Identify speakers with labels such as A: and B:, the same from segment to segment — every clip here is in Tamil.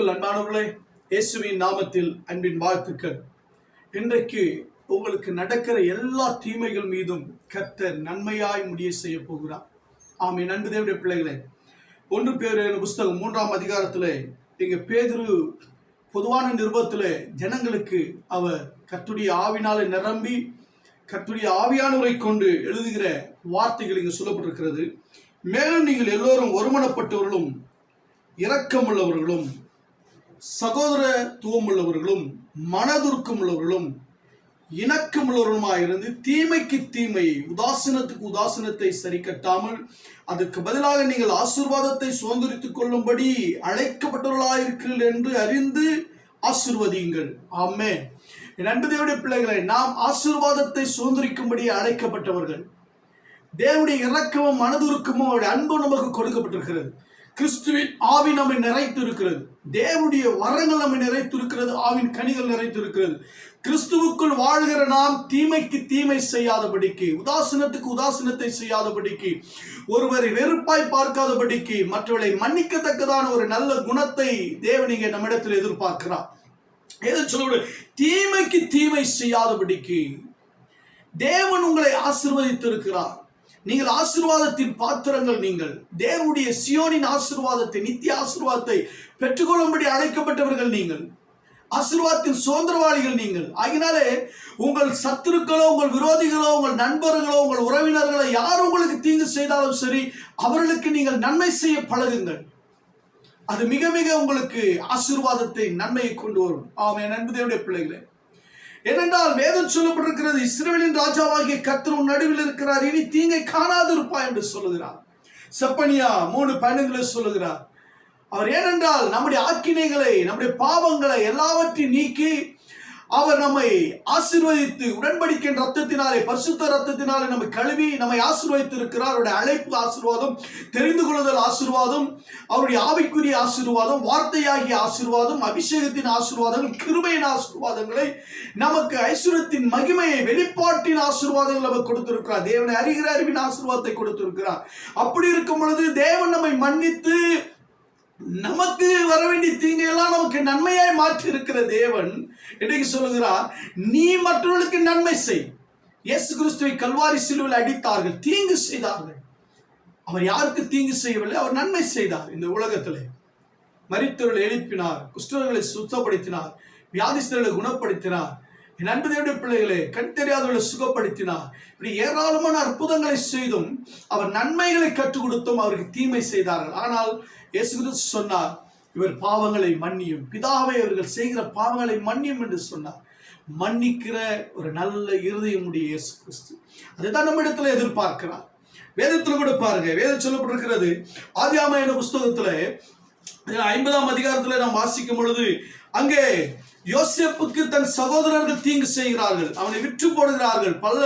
A: அன்பானவர்களே இயேசுவின் நாமத்தில் அன்பின் வாழ்த்துக்கள். இன்றைக்கு உங்களுக்கு நடக்கிற எல்லா தீமைகள் மீதும் கர்த்தர் நன்மையாய் முடிய செய்ய போகிறார். ஆமை நண்பு தேவடைய பிள்ளைகளே ஒன்று பேர் புஸ்தகம் மூன்றாம் அதிகாரத்தில் இங்க பேதுரு பொதுவான நிருபத்தில் ஜனங்களுக்கு அவர் கத்துடைய ஆவினாலே நிரம்பி கத்துடைய ஆவியானவரை கொண்டு எழுதுகிற வார்த்தைகள் இங்கு சொல்லப்பட்டிருக்கிறது. மேலும் நீங்கள் எல்லோரும் ஒருமனப்பட்டவர்களும் இரக்கமுள்ளவர்களும் சகோதரத்துவம் உள்ளவர்களும் மனதுருக்கம் உள்ளவர்களும் இணக்கம் உள்ளவர்களுமாயிருந்து தீமைக்கு தீமையை உதாசீனத்துக்கு உதாசீனத்தை சரி கட்டாமல் அதற்கு பதிலாக நீங்கள் ஆசிர்வாதத்தை சுதந்திரித்துக் கொள்ளும்படி அழைக்கப்பட்டவர்களாயிருக்கிறீர்கள் என்று அறிந்து ஆசிர்வதியுங்கள். ஆமே நண்பு தேவடைய பிள்ளைகளை நாம் ஆசீர்வாதத்தை சுதந்திரிக்கும்படி அழைக்கப்பட்டவர்கள். தேவனுடைய இறக்கமும் மனதுருக்கமும் அவருடைய அன்பு நமக்கு கொடுக்கப்பட்டிருக்கிறது. கிறிஸ்துவின் ஆவி நம்மை நிறைத்து இருக்கிறது தேவனுடைய வரங்கள் நம்மை நிறைத்து இருக்கிறது ஆவின் கனிகள் நிறைத்து இருக்கிறது கிறிஸ்துவுக்குள் வாழ்கிற நாம் தீமைக்கு தீமை செய்யாதபடிக்கு உதாசீனத்துக்கு உதாசீனத்தை செய்யாதபடிக்கு ஒருவரை வெறுப்பாய் பார்க்காதபடிக்கு மற்றவர்களை மன்னிக்கத்தக்கதான ஒரு நல்ல குணத்தை தேவன் இங்கே நம்மிடத்தில் எதிர்பார்க்கிறார். எதை சொல்ல தீமைக்கு தீமை செய்யாதபடிக்கு தேவன் உங்களை ஆசிர்வதித்திருக்கிறார். நீங்கள் ஆசீர்வாதத்தின் பாத்திரங்கள் நீங்கள். தேவனுடைய சியோனின் ஆசிர்வாதத்தை நித்திய ஆசிர்வாதத்தை பெற்றுக்கொள்ளும்படி அழைக்கப்பட்டவர்கள் நீங்கள். ஆசீர்வாதத்தின் சுதந்திரவாளிகள் நீங்கள். ஆகினாலே உங்கள் சத்துருக்களோ உங்கள் விரோதிகளோ உங்கள் நண்பர்களோ உங்கள் உறவினர்களோ யார் உங்களுக்கு தீங்கு செய்தாலும் சரி அவர்களுக்கு நீங்கள் நன்மை செய்ய பழகுங்கள். அது மிக மிக உங்களுக்கு ஆசீர்வாதத்தை நன்மையை கொண்டு வரும். ஆமே நண்பு தேவனுடைய பிள்ளைகளே. ஏனென்றால் வேதம் சொல்லப்பட்டிருக்கிறது இஸ்ரேலின் ராஜாவாகிய கத்திர உன் நடுவில் இருக்கிறார். இனி தீங்கை காணாதிருப்பாய் என்று சொல்லுகிறார். செப்பனியா மூணு பயணங்களை சொல்லுகிறார். அவர் ஏனென்றால் நம்முடைய ஆக்கினைகளை நம்முடைய பாவங்களை எல்லாவற்றையும் நீக்கி அவர் நம்மை ஆசீர்வதித்து உடன்படிக்கின்ற ரத்தத்தினாலே பரிசுத்த ரத்தத்தினாலே நம்மை கழுவி நம்மை ஆசீர்வதித்து இருக்கிறார் அவருடைய அழைப்பு ஆசீர்வாதம் தெரிந்து கொள்ளுதல் ஆசீர்வாதம் அவருடைய ஆவிக்குரிய ஆசீர்வாதம் வார்த்தையாகிய ஆசீர்வாதம் அபிஷேகத்தின் ஆசீர்வாதம் கிருமையின் ஆசீர்வாதங்களை நமக்கு ஐஸ்வரத்தின் மகிமையை வெளிப்பாட்டின் ஆசீர்வாதங்கள் நமக்கு கொடுத்திருக்கிறார். தேவனை அறிகிற அறிவின் ஆசீர்வாதத்தை கொடுத்திருக்கிறார். அப்படி இருக்கும் பொழுது தேவன் நம்மை மன்னித்து நமக்கு வர வேண்டிய தீங்கையெல்லாம் நமக்கு நன்மையாய் மாற்றி இருக்கிற தேவன் இன்றைக்கு சொல்லுகிறார்? நீ மற்றவர்களுக்கு நன்மை செய். இயேசு கிறிஸ்துவை கல்வாரி சிலுவில் அடித்தார்கள் தீங்கு செய்தார்கள். அவர் யாருக்கு தீங்கு செய்யவில்லை? அவர் நன்மை செய்தார் இந்த உலகத்திலே. மரித்தவர்களை எழுப்பினார் குஷ்டர்களை சுத்தப்படுத்தினார் வியாதிஸ்தர்களை குணப்படுத்தினார். என் அன்பு தேவடைய பிள்ளைகளே கண் தெரியாதவர்களை சுகப்படுத்தினார். இப்படி ஏராளமான அற்புதங்களை செய்தும் அவர் நன்மைகளை கற்றுக் கொடுத்தும் அவருக்கு தீமை செய்தார்கள். ஆனால் இயேசு சொன்னார் இவர் பாவங்களை மன்னியும். பிதாவை அவர்கள் செய்கிற பாவங்களை மன்னியும் என்று சொன்னார். மன்னிக்கிற ஒரு நல்ல இருதயமுடைய இயேசு கிறிஸ்து. அதுதான் நம்ம இடத்துல எதிர்பார்க்கிறார். வேதத்தில் கூட பாருங்க வேதம் சொல்லப்பட்டிருக்கிறது ஆதியாமயன புஸ்தகத்துல ஐம்பதாம் அதிகாரத்துல நாம் வாசிக்கும் பொழுது அங்கே யோசேப்புக்கு தன் சகோதரர்கள் தீங்கு செய்கிறார்கள். அவனை விற்று போடுகிறார்கள். பல்ல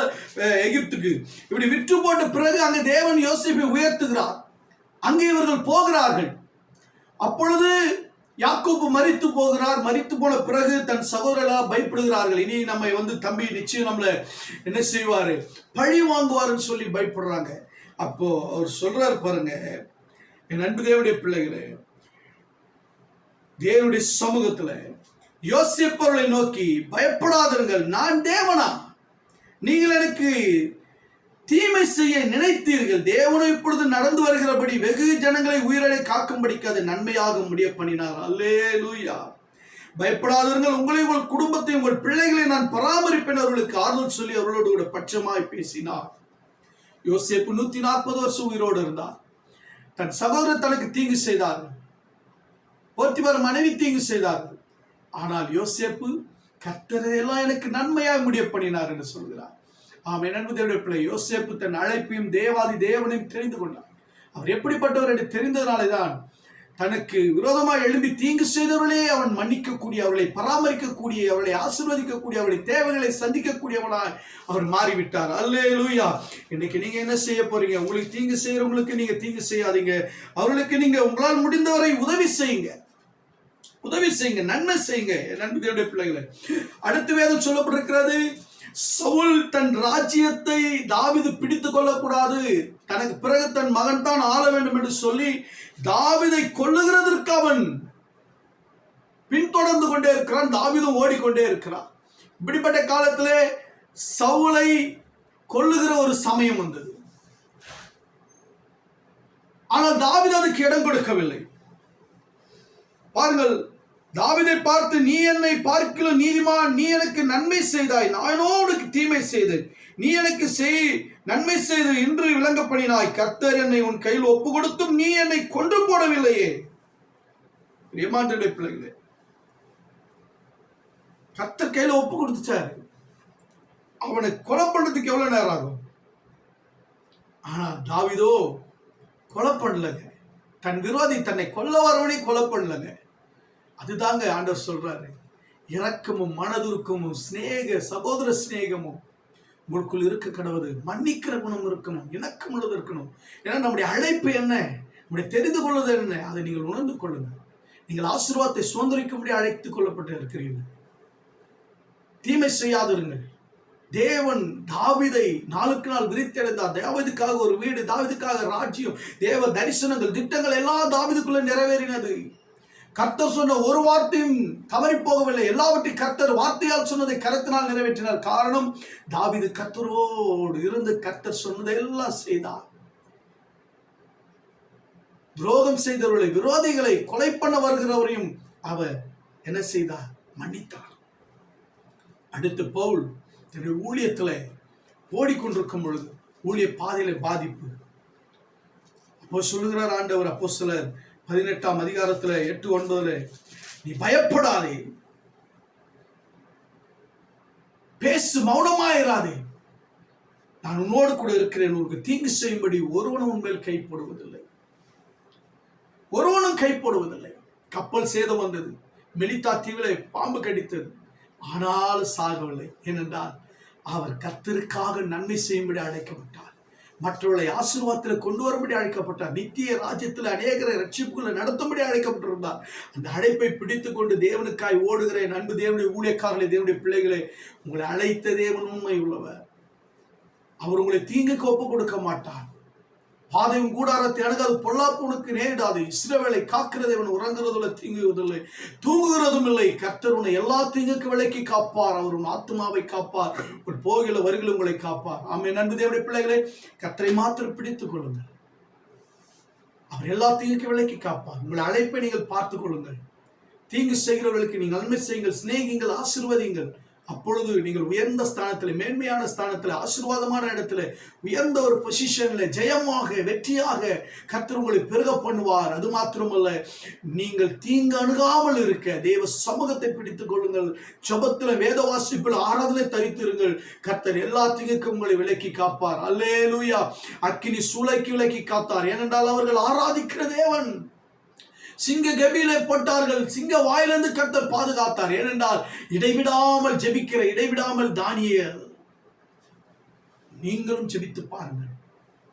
A: எகிப்துக்கு. இப்படி விற்று போட்ட பிறகு அங்கே தேவன் யோசேப்பை உயர்த்துகிறார். அங்கே இவர்கள் போகிறார்கள். அப்பொழுது யாக்கோப்பு மறித்து போகிறார். மறித்து போன பிறகு தன் சகோதரர்களா பயப்படுகிறார்கள். இனி நம்மை வந்து தம்பி நிச்சயம் நம்மள என்ன செய்வாரு? பழி வாங்குவாருன்னு சொல்லி பயப்படுறாங்க. அப்போ அவர் சொல்றாரு பாருங்க என் அன்பு தேவனுடைய பிள்ளைகளே தேவனுடைய சமூகத்துல யோசிப்பவர்களை நோக்கி பயப்படாதீர்கள் நான் தேவனா? நீங்கள் எனக்கு தீமை செய்ய நினைத்தீர்கள். தேவனும் இப்பொழுது நடந்து வருகிறபடி வெகு ஜனங்களை உயிரடை காக்கும்படிக்கு அது நன்மையாக முடிய பண்ணினார். அல்லே லூயா பயப்படாதவர்கள் உங்களை உங்கள் குடும்பத்தை உங்கள் பிள்ளைகளை நான் பராமரிப்பேன். அவர்களுக்கு ஆறுதல் சொல்லி அவர்களோடு கூட பட்சமாய் பேசினார். யோசேப்பு நூத்தி நாற்பது வருஷம் உயிரோடு இருந்தார். தன் சகோதரர் தனக்கு தீங்கு செய்தார்கள். போர்த்திபார் மனைவி தீங்கு செய்தார்கள். ஆனால் யோசேப்பு கர்த்தரையெல்லாம் எனக்கு நன்மையாக முடிய பண்ணினார் என்று சொல்கிறார். ஆமை நண்பு பிள்ளை யோசேப்பு தன் அழைப்பையும் தேவாதி தேவனையும் தெரிந்து கொண்டார் அவர் எப்படிப்பட்டவர் என்று தெரிந்ததனாலே தான் தனக்கு விரோதமாக எழும்பி தீங்கு செய்தவர்களே அவன் மன்னிக்கக்கூடிய அவர்களை பராமரிக்கக்கூடிய அவர்களை ஆசிர்வதிக்கக்கூடிய அவருடைய தேவைகளை சந்திக்கக்கூடியவனாய் அவர் மாறிவிட்டார். அல்லே லூயா இன்னைக்கு நீங்க என்ன செய்ய போறீங்க? உங்களுக்கு தீங்கு செய்யறவங்களுக்கு நீங்க தீங்கு செய்யாதீங்க. அவர்களுக்கு நீங்க உங்களால் முடிந்தவரை உதவி செய்யுங்க. உதவி செய்யுங்க நன்மை செய்யுங்க. என் அன்பு பிள்ளைகளை அடுத்து வேதம் சொல்லப்பட்டிருக்கிறது சவுல் தன் ராஜ்யத்தை தாவிது பிடித்து கொள்ளக்கூடாது. தனக்கு பிறகு தன் மகன் தான் ஆள வேண்டும் என்று சொல்லி தாவிதை கொள்ளுகிறதற்கு அவன் பின்தொடர்ந்து கொண்டே இருக்கிறான் தாவிதம் ஓடிக்கொண்டே இருக்கிறான். இப்படிப்பட்ட காலத்திலே சவுளை கொள்ளுகிற ஒரு சமயம் வந்தது. ஆனால் தாவீது அதுக்கு இடம் கொடுக்கவில்லை. பாருங்கள் தாவிதை பார்த்து நீ என்னை பார்க்கல நீதிமான் நீ எனக்கு நன்மை செய்தாய். நானோ உனக்கு தீமை செய்தேன். நீ எனக்கு செய் நன்மை செய்து இன்று விளங்க பண்ணினாய் கர்த்தர் என்னை உன் கையில் ஒப்பு கொடுத்தும் நீ என்னை கொன்று போடவில்லையே. பிள்ளைகளே கர்த்தர் கையில் ஒப்பு கொடுத்துச்சாரு அவனை கொலை பண்றதுக்கு எவ்வளவு நேரம் ஆகும்? ஆனா தாவிதோ கொலை பண்ணலங்க. தன் விரோதி தன்னை கொல்ல வரவனை கொலை பண்ணலங்க. அதுதாங்க ஆண்டவர் சொல்றாரு. இரக்கமும் மனதுருக்கமும் சிநேக சகோதர சிநேகமும் உங்களுக்குள் இருக்க கடவுது மன்னிக்கிற குணம் இருக்கணும் இணக்கம் உள்ளது இருக்கணும். ஏன்னா நம்முடைய அழைப்பு என்ன? நம்முடைய தெரிந்து கொள்வது என்ன? அதை நீங்கள் உணர்ந்து கொள்ளுங்கள். நீங்கள் ஆசீர்வாதத்தை சுதந்திரிக்கும்படி அழைத்துக் கொள்ளப்பட்டு இருக்கிறீர்கள். தீமை செய்யாதிருங்கள். தேவன் தாவிதை நாளுக்கு நாள் விரித்தடைந்தார் தாவிதுக்காக ஒரு வீடு தாவிதுக்காக ராஜ்யம் தேவ தரிசனங்கள் திட்டங்கள் எல்லாம் தாவிதுக்குள்ள நிறைவேறினது. கர்த்தர் சொன்ன ஒரு வார்த்தையும் தவறி போகவில்லை. எல்லாவற்றையும் கர்த்தர் வார்த்தையால் சொன்னதை கருத்தினால் நிறைவேற்றினார். காரணம் தாவிது கர்த்தரோடு இருந்து கர்த்தர் சொன்னதை எல்லாம் செய்தார். துரோகம் செய்தவர்களை விரோதிகளை கொலை பண்ண வருகிறவரையும் அவர் என்ன செய்தார்? மன்னித்தார். அடுத்து பவுல் தன்னுடைய ஊழியத்துல ஓடிக்கொண்டிருக்கும் பொழுது ஊழிய பாதையில பாதிப்பு. அப்போ சொல்லுகிறார் ஆண்டவர் அப்போ சிலர் பதினெட்டாம் அதிகாரத்துல எட்டு ஒன்பதுல நீ பயப்படாதே. பேசு மௌனமாயிராதே நான் உன்னோடு கூட இருக்கிறேன். உனக்கு தீங்கு செய்யும்படி ஒருவனும் உண்மையில் கை போடுவதில்லை. ஒருவனும் கை போடுவதில்லை. கப்பல் சேதம் வந்தது. மெலித்தா தீவில பாம்பு கடித்தது. ஆனாலும் சாகவில்லை. ஏனென்றால் அவர் கத்திற்காக நன்மை செய்யும்படி அழைக்கப்பட்டார். மற்றவர்களை ஆசீர்வாதத்தில் கொண்டு வரும்படி அழைக்கப்பட்டார். நித்திய ராஜ்யத்தில் அநேகரை ரட்சிப்புகளை நடத்தும்படி அழைக்கப்பட்டிருந்தார். அந்த அழைப்பை பிடித்து கொண்டு தேவனுக்காய் ஓடுகிற என் அன்பு தேவனுடைய ஊழியக்காரர்களை தேவனுடைய பிள்ளைகளை உங்களை அழைத்த தேவன் உண்மை உள்ளவர் அவர் உங்களை தீங்குக்கு ஒப்பு கொடுக்க மாட்டார். பாதையும் கூடாரத்தை அணுகாது பொல்லாப்பு உனக்கு நேரிடாது. இஸ்ரவேலை காக்கிறது உறங்குறது இல்லை தீங்குவதில்லை தூங்குகிறதும் இல்லை. கர்த்தர் உன்னை எல்லா தீங்குக்கு விலைக்கு காப்பார். அவர் உன் ஆத்மாவை காப்பார். உன் போகில வருகில உங்களை காப்பார். ஆமே நன்பு தேவடைய பிள்ளைகளை கர்த்தரை மாத்திரம் பிடித்துக் கொள்ளுங்கள். அவர் எல்லா தீங்குக்கு விலைக்கு காப்பார். உங்கள் அழைப்பை நீங்கள் பார்த்துக் கொள்ளுங்கள். தீங்கு செய்கிறவர்களுக்கு நீங்கள் நன்மை செய்யுங்கள் சிநேகிங்கள் ஆசிர்வதிங்கள் அப்பொழுது நீங்கள் உயர்ந்த ஸ்தானத்தில் மேன்மையான ஸ்தானத்தில் ஆசீர்வாதமான இடத்துல உயர்ந்த ஒரு பொசிஷன்ல ஜெயமாக வெற்றியாக கத்தர் உங்களை பெருக பண்ணுவார். அது மாத்திரமல்ல நீங்கள் தீங்கு அணுகாமல் இருக்க தேவ சமூகத்தை பிடித்துக் கொள்ளுங்கள். ஜபத்தில் வேத வாசிப்பில் ஆராதனை தரித்திருங்கள் கர்த்தர் எல்லாத்தையும் உங்களை விலக்கி காப்பார். அல்லேலூயா. அக்கினி சூளைக்கு விலக்கி காத்தார். ஏனென்றால் அவர்கள் ஆராதிக்கிற தேவன். சிங்க கபியிலே போட்டார்கள். சிங்க வாயிலிருந்து கர்த்தர் பாதுகாத்தார். ஏனென்றால் இடைவிடாமல் ஜெபிக்கிற இடைவிடாமல் தானிய. நீங்களும் ஜெபித்து பாருங்கள்.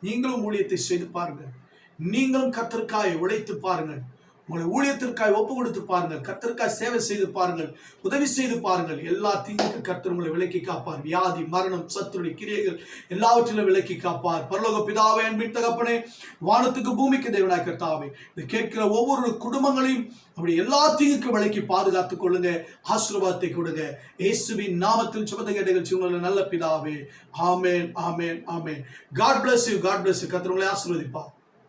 A: நீங்களும் ஊழியத்தை செய்து பாருங்கள். நீங்களும் கத்தருக்காய் உழைத்து பாருங்கள். உங்களை ஊழியத்திற்காய் ஒப்பு கொடுத்து பாருங்கள். கத்தருக்காய் சேவை செய்து பாருங்கள். உதவி செய்து பாருங்கள். எல்லா தீங்குக்கு கர்த்தர் உங்களை விலக்கி காப்பார். வியாதி மரணம் சத்துருடைய கிரியைகள் எல்லாவற்றிலும் விலக்கி காப்பார். பரலோக பிதாவே அன்பின் தகப்பனே வானத்துக்கு பூமிக்கு தேவனாய் கர்த்தாவே இது கேட்கிற ஒவ்வொரு குடும்பங்களையும் அப்படி எல்லா தீங்குக்கு விலக்கி பாதுகாத்துக் கொள்ளுங்க. ஆசீர்வாதத்தை கொடுங்க. இயேசுவின் நாமத்தில் சுபத நிகழ்ச்சி உங்களை நல்ல பிதாவே. ஆமேன் ஆமேன் ஆமேன். God bless you God bless you கர்த்தர் உங்களை ஆசீர்வதிப்பார்.